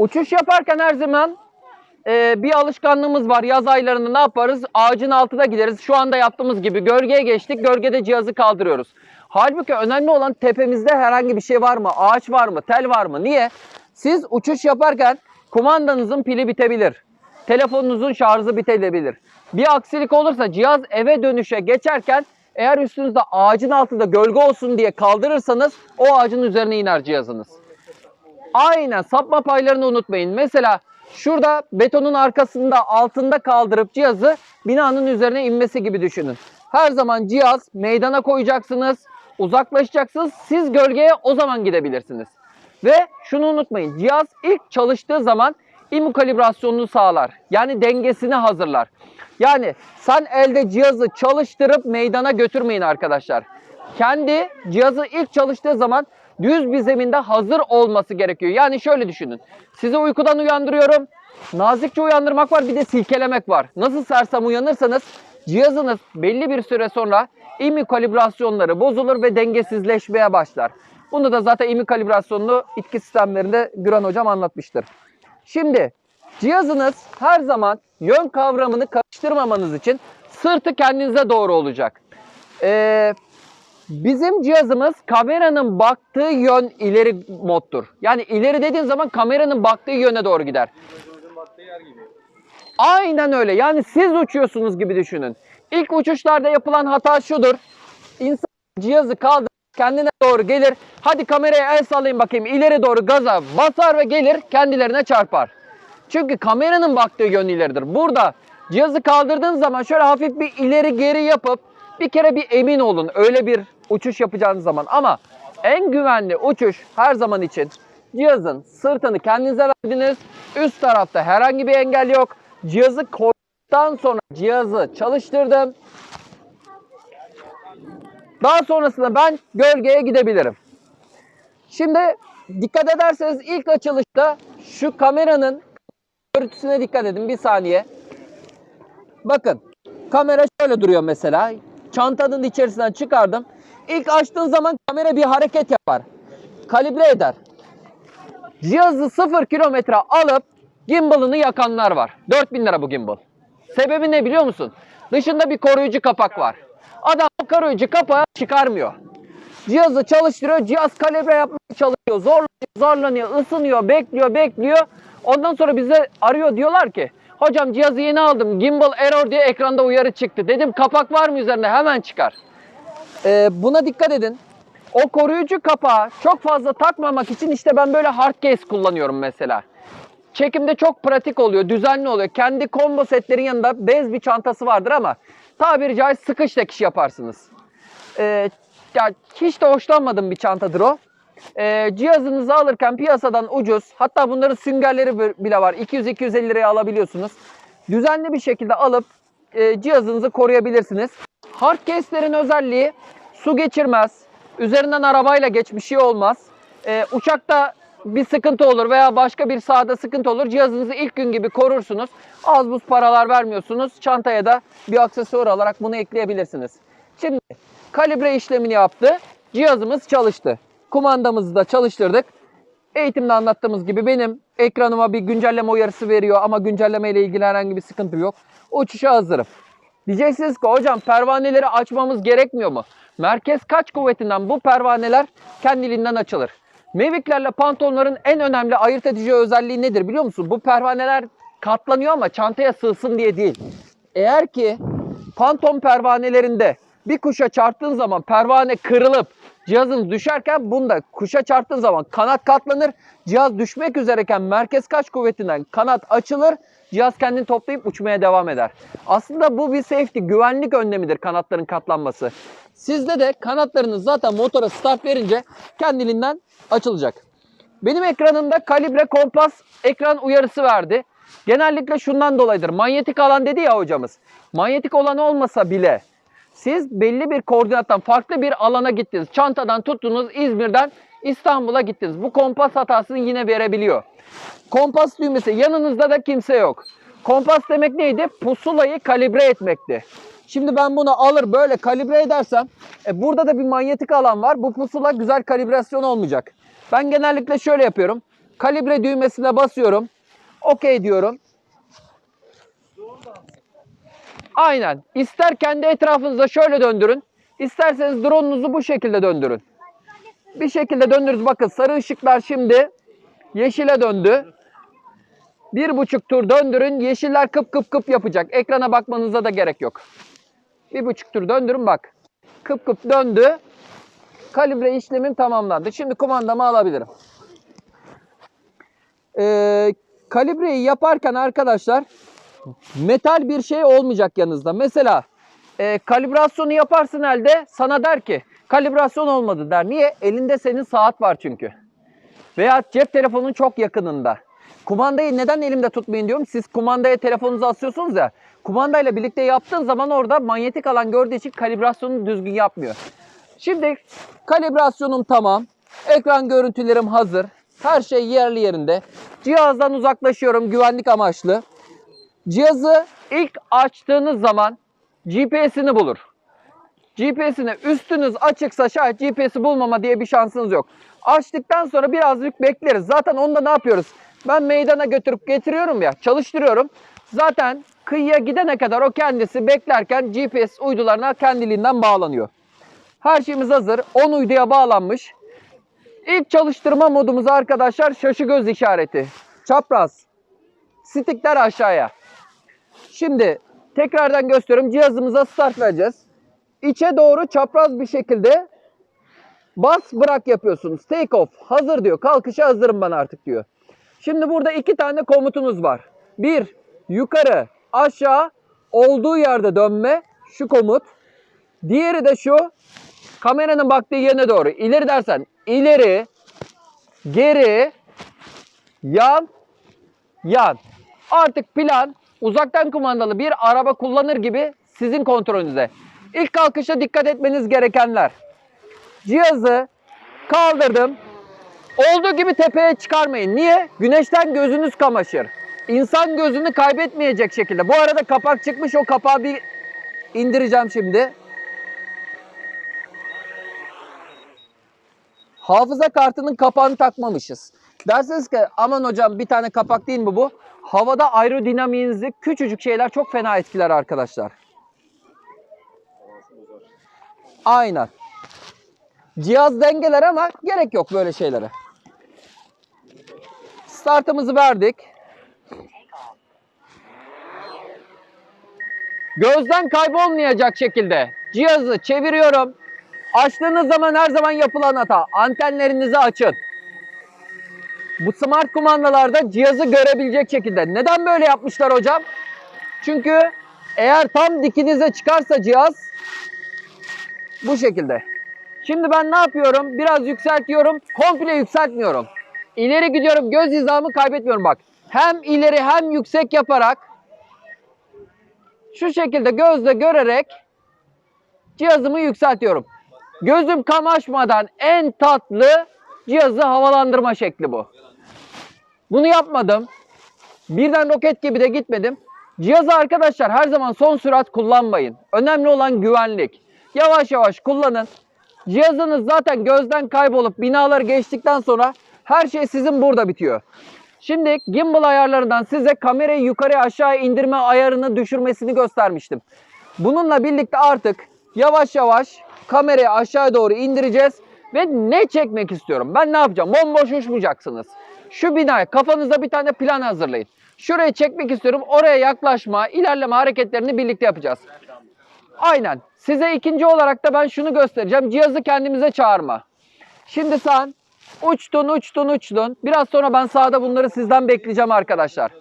Uçuş yaparken her zaman e, bir alışkanlığımız var. Yaz aylarında ne yaparız? Ağacın altına gideriz. Şu anda yaptığımız gibi gölgeye geçtik. Gölgede cihazı kaldırıyoruz. Halbuki önemli olan tepemizde herhangi bir şey var mı? Ağaç var mı? Tel var mı? Niye? Siz uçuş yaparken kumandanızın pili bitebilir. Telefonunuzun şarjı bitebilir. Bir aksilik olursa cihaz eve dönüşe geçerken eğer üstünüzde ağacın altında gölge olsun diye kaldırırsanız o ağacın üzerine iner cihazınız. Aynen sapma paylarını unutmayın. Mesela şurada betonun arkasında altında kaldırıp cihazı binanın üzerine inmesi gibi düşünün. Her zaman cihaz meydana koyacaksınız, uzaklaşacaksınız. Siz gölgeye o zaman gidebilirsiniz. Ve şunu unutmayın. Cihaz ilk çalıştığı zaman imu kalibrasyonunu sağlar. Yani dengesini hazırlar. Yani sen elde cihazı çalıştırıp meydana götürmeyin arkadaşlar. Kendi cihazı ilk çalıştığı zaman düz bir zeminde hazır olması gerekiyor. Yani şöyle düşünün. Sizi uykudan uyandırıyorum. Nazikçe uyandırmak var bir de silkelemek var. Nasıl sersem uyanırsanız cihazınız belli bir süre sonra imi kalibrasyonları bozulur ve dengesizleşmeye başlar. Bunu da zaten imi kalibrasyonunu itki sistemlerinde Güran hocam anlatmıştır. Şimdi cihazınız her zaman yön kavramını karıştırmamanız için sırtı kendinize doğru olacak. Ee, bizim cihazımız kameranın baktığı yön ileri moddur. Yani ileri dediğin zaman kameranın baktığı yöne doğru gider. Aynen öyle. Yani siz uçuyorsunuz gibi düşünün. İlk uçuşlarda yapılan hata şudur. İnsan cihazı kaldırır, kendine doğru gelir. Hadi kameraya el sallayın bakayım. İleri doğru gaza basar ve gelir kendilerine çarpar. Çünkü kameranın baktığı yön ileridir. Burada cihazı kaldırdığın zaman şöyle hafif bir ileri geri yapıp bir kere bir emin olun öyle bir uçuş yapacağınız zaman. Ama en güvenli uçuş her zaman için cihazın sırtını kendinize verdiniz. Üst tarafta herhangi bir engel yok. Cihazı koyduktan sonra cihazı çalıştırdım. Daha sonrasında ben gölgeye gidebilirim. Şimdi dikkat ederseniz ilk açılışta şu kameranın görüntüsüne dikkat edin bir saniye. Bakın kamera şöyle duruyor mesela. Çantanın içerisinden çıkardım. İlk açtığın zaman kamera bir hareket yapar. Kalibre eder. Cihazı 0 kilometre alıp gimbalını yakanlar var. 4000 lira bu gimbal. Sebebi ne biliyor musun? Dışında bir koruyucu kapak var. Adam koruyucu kapağı çıkarmıyor. Cihazı çalıştırıyor. Cihaz kalibre yapmaya çalışıyor. Zorlanıyor, zorlanıyor, ısınıyor, bekliyor, bekliyor. Ondan sonra bize arıyor diyorlar ki hocam cihazı yeni aldım. Gimbal error diye ekranda uyarı çıktı. Dedim kapak var mı üzerinde? Hemen çıkar. Ee, buna dikkat edin. O koruyucu kapağı çok fazla takmamak için işte ben böyle hard case kullanıyorum mesela. Çekimde çok pratik oluyor, düzenli oluyor. Kendi combo setlerin yanında bez bir çantası vardır ama tabiri caiz sıkış tekiş yaparsınız. Ee, ya hiç de hoşlanmadığım bir çantadır o. Ee, cihazınızı alırken piyasadan ucuz, hatta bunların süngerleri bile var. 200-250 liraya alabiliyorsunuz. Düzenli bir şekilde alıp e, cihazınızı koruyabilirsiniz. Hard case'lerin özelliği su geçirmez, üzerinden arabayla geç bir şey olmaz. Ee, uçakta bir sıkıntı olur veya başka bir sahada sıkıntı olur. Cihazınızı ilk gün gibi korursunuz. Az buz paralar vermiyorsunuz. Çantaya da bir aksesuar olarak bunu ekleyebilirsiniz. Şimdi kalibre işlemini yaptı. Cihazımız çalıştı. Kumandamızı da çalıştırdık. Eğitimde anlattığımız gibi benim ekranıma bir güncelleme uyarısı veriyor ama güncelleme ile ilgili herhangi bir sıkıntı yok. Uçuşa hazırım. Diyeceksiniz ki hocam pervaneleri açmamız gerekmiyor mu? Merkez kaç kuvvetinden bu pervaneler kendiliğinden açılır. Mavic'lerle pantolonların en önemli ayırt edici özelliği nedir biliyor musun? Bu pervaneler katlanıyor ama çantaya sığsın diye değil. Eğer ki panton pervanelerinde bir kuşa çarptığın zaman pervane kırılıp cihazın düşerken bunda kuşa çarptığın zaman kanat katlanır. Cihaz düşmek üzereyken merkez kaç kuvvetinden kanat açılır. Cihaz kendini toplayıp uçmaya devam eder. Aslında bu bir safety, güvenlik önlemidir kanatların katlanması. Sizde de kanatlarınız zaten motora start verince kendiliğinden açılacak. Benim ekranımda kalibre kompas ekran uyarısı verdi. Genellikle şundan dolayıdır. Manyetik alan dedi ya hocamız. Manyetik olan olmasa bile siz belli bir koordinattan farklı bir alana gittiniz. Çantadan tuttunuz İzmir'den İstanbul'a gittiniz. Bu kompas hatasını yine verebiliyor. Kompas düğmesi yanınızda da kimse yok. Kompas demek neydi? Pusulayı kalibre etmekti. Şimdi ben bunu alır böyle kalibre edersem e, burada da bir manyetik alan var. Bu pusula güzel kalibrasyon olmayacak. Ben genellikle şöyle yapıyorum. Kalibre düğmesine basıyorum. Okey diyorum. Aynen. İster kendi etrafınıza şöyle döndürün. İsterseniz drone'unuzu bu şekilde döndürün. Bir şekilde döndürürüz. Bakın sarı ışıklar şimdi yeşile döndü. Bir buçuk tur döndürün. Yeşiller kıp kıp kıp yapacak. Ekrana bakmanıza da gerek yok. Bir buçuk tur döndürün bak. Kıp kıp döndü. Kalibre işlemim tamamlandı. Şimdi kumandamı alabilirim. Ee, kalibreyi yaparken arkadaşlar metal bir şey olmayacak yanınızda. Mesela e, kalibrasyonu yaparsın elde sana der ki kalibrasyon olmadı der. Niye? Elinde senin saat var çünkü. Veya cep telefonun çok yakınında. Kumandayı neden elimde tutmayın diyorum. Siz kumandaya telefonunuzu asıyorsunuz ya. Kumandayla birlikte yaptığın zaman orada manyetik alan gördüğü için kalibrasyonu düzgün yapmıyor. Şimdi kalibrasyonum tamam. Ekran görüntülerim hazır. Her şey yerli yerinde. Cihazdan uzaklaşıyorum güvenlik amaçlı. Cihazı ilk açtığınız zaman GPS'ini bulur. GPS'ini üstünüz açıksa şayet GPS'i bulmama diye bir şansınız yok. Açtıktan sonra birazcık bekleriz. Zaten onda ne yapıyoruz? Ben meydana götürüp getiriyorum ya, çalıştırıyorum. Zaten kıyıya gidene kadar o kendisi beklerken GPS uydularına kendiliğinden bağlanıyor. Her şeyimiz hazır. 10 uyduya bağlanmış. İlk çalıştırma modumuz arkadaşlar şaşı göz işareti. Çapraz. Stikler aşağıya. Şimdi tekrardan gösteriyorum. Cihazımıza start vereceğiz. İçe doğru çapraz bir şekilde bas bırak yapıyorsunuz. Take off. Hazır diyor. Kalkışa hazırım ben artık diyor. Şimdi burada iki tane komutunuz var. Bir, yukarı, aşağı, olduğu yerde dönme. Şu komut. Diğeri de şu. Kameranın baktığı yöne doğru. İleri dersen ileri, geri, yan, yan. Artık plan uzaktan kumandalı bir araba kullanır gibi sizin kontrolünüzde. İlk kalkışa dikkat etmeniz gerekenler. Cihazı kaldırdım. Olduğu gibi tepeye çıkarmayın. Niye? Güneşten gözünüz kamaşır. İnsan gözünü kaybetmeyecek şekilde. Bu arada kapak çıkmış. O kapağı bir indireceğim şimdi. Hafıza kartının kapağını takmamışız. Dersiniz ki aman hocam bir tane kapak değil mi bu? Havada aerodinamiğinizi küçücük şeyler çok fena etkiler arkadaşlar. Aynen. Cihaz dengeler ama gerek yok böyle şeylere. Startımızı verdik. Gözden kaybolmayacak şekilde cihazı çeviriyorum. Açtığınız zaman her zaman yapılan hata. Antenlerinizi açın. Bu smart kumandalarda cihazı görebilecek şekilde. Neden böyle yapmışlar hocam? Çünkü eğer tam dikinize çıkarsa cihaz bu şekilde. Şimdi ben ne yapıyorum? Biraz yükseltiyorum. Komple yükseltmiyorum. İleri gidiyorum. Göz hizamı kaybetmiyorum bak. Hem ileri hem yüksek yaparak şu şekilde gözle görerek cihazımı yükseltiyorum. Gözüm kamaşmadan en tatlı cihazı havalandırma şekli bu. Bunu yapmadım. Birden roket gibi de gitmedim. Cihazı arkadaşlar her zaman son sürat kullanmayın. Önemli olan güvenlik. Yavaş yavaş kullanın. Cihazınız zaten gözden kaybolup binaları geçtikten sonra her şey sizin burada bitiyor. Şimdi gimbal ayarlarından size kamerayı yukarı aşağı indirme ayarını düşürmesini göstermiştim. Bununla birlikte artık yavaş yavaş kamerayı aşağı doğru indireceğiz ve ne çekmek istiyorum? Ben ne yapacağım? Bomboş uçmayacaksınız. Şu binaya kafanızda bir tane plan hazırlayın. Şurayı çekmek istiyorum. Oraya yaklaşma, ilerleme hareketlerini birlikte yapacağız. Aynen. Size ikinci olarak da ben şunu göstereceğim. Cihazı kendimize çağırma. Şimdi sen uçtun, uçtun, uçtun. Biraz sonra ben sağda bunları sizden bekleyeceğim arkadaşlar.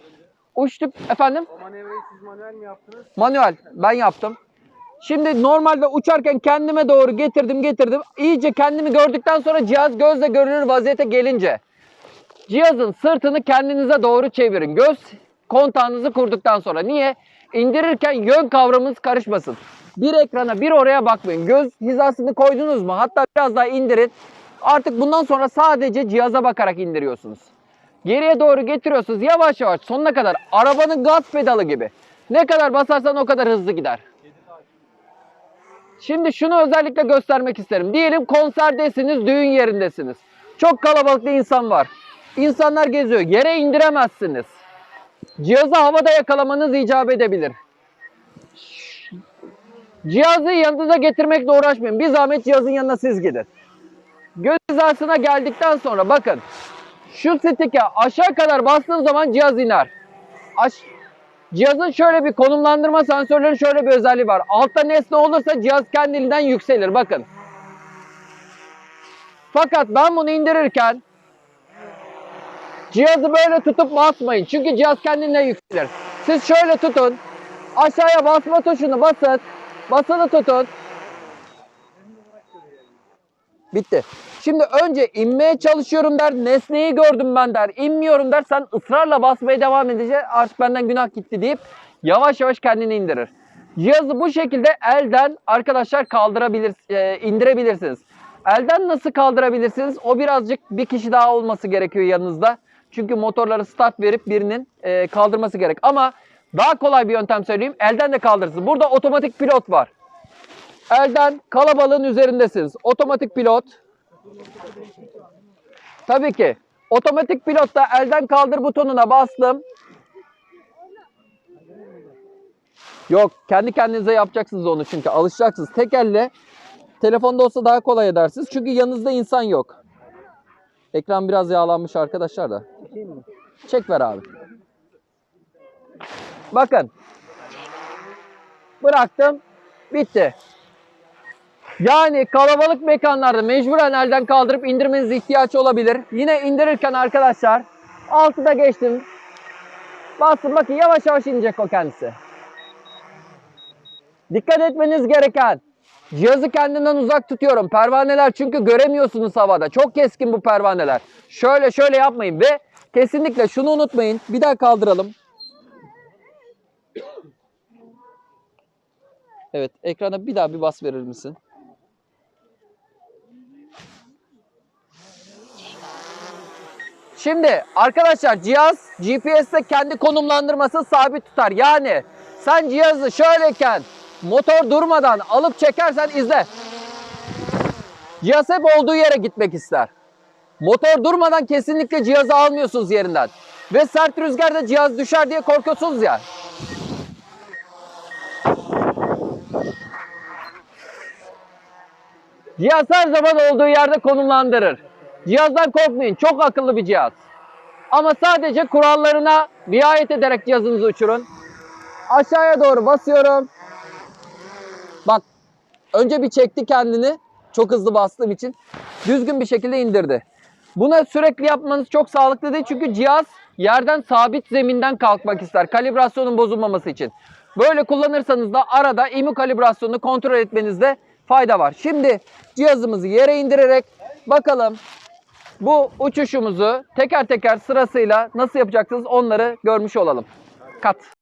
Uçtuk efendim? O manevrayı siz manuel mi yaptınız? Manuel ben yaptım. Şimdi normalde uçarken kendime doğru getirdim getirdim. İyice kendimi gördükten sonra cihaz gözle görünür vaziyete gelince cihazın sırtını kendinize doğru çevirin. Göz kontağınızı kurduktan sonra. Niye? İndirirken yön kavramınız karışmasın. Bir ekrana bir oraya bakmayın. Göz hizasını koydunuz mu? Hatta biraz daha indirin. Artık bundan sonra sadece cihaza bakarak indiriyorsunuz. Geriye doğru getiriyorsunuz yavaş yavaş sonuna kadar. Arabanın gaz pedalı gibi. Ne kadar basarsan o kadar hızlı gider. Şimdi şunu özellikle göstermek isterim. Diyelim konserdesiniz, düğün yerindesiniz. Çok kalabalık insan var. insanlar geziyor. Yere indiremezsiniz. Cihazı havada yakalamanız icap edebilir. Cihazı yanınıza getirmekle uğraşmayın. Bir zahmet cihazın yanına siz gidin. Göz hizasına geldikten sonra bakın. Şu stike aşağı kadar bastığın zaman cihaz iner. Aş Cihazın şöyle bir konumlandırma sensörlerinin şöyle bir özelliği var. Altta nesne olursa cihaz kendiliğinden yükselir. Bakın. Fakat ben bunu indirirken cihazı böyle tutup basmayın. Çünkü cihaz kendinden yükselir. Siz şöyle tutun. Aşağıya basma tuşunu basın. Basılı tutun. Bitti. Şimdi önce inmeye çalışıyorum der. Nesneyi gördüm ben der. İnmiyorum der. Sen ısrarla basmaya devam edeceksin. Artık benden günah gitti deyip yavaş yavaş kendini indirir. Cihazı bu şekilde elden arkadaşlar kaldırabilir, e, indirebilirsiniz. Elden nasıl kaldırabilirsiniz? O birazcık bir kişi daha olması gerekiyor yanınızda. Çünkü motorları start verip birinin e, kaldırması gerek. Ama daha kolay bir yöntem söyleyeyim. Elden de kaldırırsınız. Burada otomatik pilot var. Elden kalabalığın üzerindesiniz. Otomatik pilot. Tabii ki. Otomatik pilotta elden kaldır butonuna bastım. Yok kendi kendinize yapacaksınız onu çünkü alışacaksınız. Tek elle telefonda olsa daha kolay edersiniz. Çünkü yanınızda insan yok. Ekran biraz yağlanmış arkadaşlar da. Çek ver abi. Bakın. Bıraktım. Bitti. Yani kalabalık mekanlarda mecburen elden kaldırıp indirmeniz ihtiyaç olabilir. Yine indirirken arkadaşlar altıda geçtim. Bastım bakın yavaş yavaş inecek o kendisi. Dikkat etmeniz gereken cihazı kendinden uzak tutuyorum. Pervaneler çünkü göremiyorsunuz havada. Çok keskin bu pervaneler. Şöyle şöyle yapmayın ve kesinlikle şunu unutmayın. Bir daha kaldıralım. Evet ekrana bir daha bir bas verir misin? Şimdi arkadaşlar cihaz GPS'te kendi konumlandırması sabit tutar. Yani sen cihazı şöyleyken motor durmadan alıp çekersen izle. Cihaz hep olduğu yere gitmek ister. Motor durmadan kesinlikle cihazı almıyorsunuz yerinden. Ve sert rüzgarda cihaz düşer diye korkuyorsunuz ya. Cihaz her zaman olduğu yerde konumlandırır. Cihazdan korkmayın. Çok akıllı bir cihaz. Ama sadece kurallarına riayet ederek cihazınızı uçurun. Aşağıya doğru basıyorum. Bak önce bir çekti kendini. Çok hızlı bastığım için. Düzgün bir şekilde indirdi. Buna sürekli yapmanız çok sağlıklı değil. Çünkü cihaz yerden sabit zeminden kalkmak ister. Kalibrasyonun bozulmaması için. Böyle kullanırsanız da arada IMU kalibrasyonunu kontrol etmenizde fayda var. Şimdi cihazımızı yere indirerek bakalım bu uçuşumuzu teker teker sırasıyla nasıl yapacaksınız onları görmüş olalım. Kat.